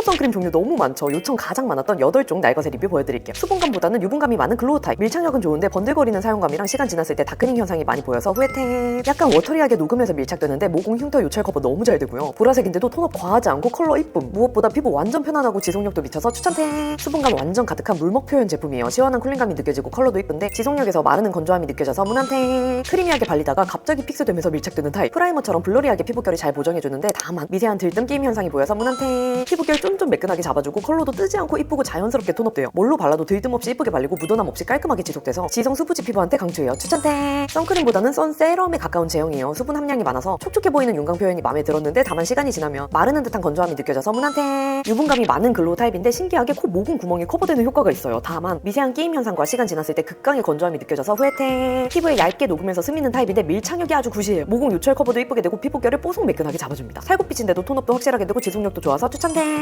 톤업 선크림 종류 너무 많죠. 요청 가장 많았던 8종 날것의 리뷰 보여드릴게요. 수분감보다는 유분감이 많은 글로우 타입. 밀착력은 좋은데 번들거리는 사용감이랑 시간 지났을 때 다크닝 현상이 많이 보여서 후회템. 약간 워터리하게 녹으면서 밀착되는데 모공 흉터 요철 커버 너무 잘 되고요. 보라색인데도 톤업 과하지 않고 컬러 이쁨. 무엇보다 피부 완전 편안하고 지속력도 미쳐서 추천템. 수분감 완전 가득한 물먹 표현 제품이에요. 시원한 쿨링감이 느껴지고 컬러도 이쁜데 지속력에서 마르는 건조함이 느껴져서 무난템. 크리미하게 발리다가 갑자기 픽스되면서 밀착되는 타입. 프라이머처럼 블러리하게 피부결이 잘 보정해주는데 다만 미세한 들뜸 끼임 현상이 보여서 무난템. 피부결 쫀쫀 매끈하게 잡아주고 컬러도 뜨지 않고 이쁘고 자연스럽게 톤업돼요. 뭘로 발라도 들뜸 없이 이쁘게 발리고 묻어남 없이 깔끔하게 지속돼서 지성 수부지 피부한테 강추해요. 추천템. 선크림보다는 선 세럼에 가까운 제형이에요. 수분 함량이 많아서 촉촉해 보이는 윤광 표현이 마음에 들었는데 다만 시간이 지나면 마르는 듯한 건조함이 느껴져서 무난템. 유분감이 많은 글로우 타입인데 신기하게 코 모공 구멍이 커버되는 효과가 있어요. 다만 미세한 끼임 현상과 시간 지났을 때 극강의 건조함이 느껴져서 후회템. 피부에 얇게 녹으면서 스미는 타입인데 밀착력이 아주 굿이에요. 모공 요철 커버도 이쁘게 되고 피부결을 뽀송 매끈하게 잡아줍니다. 살구빛인데도 톤업도 확실하게 되고 지속력도 좋아서 추천템.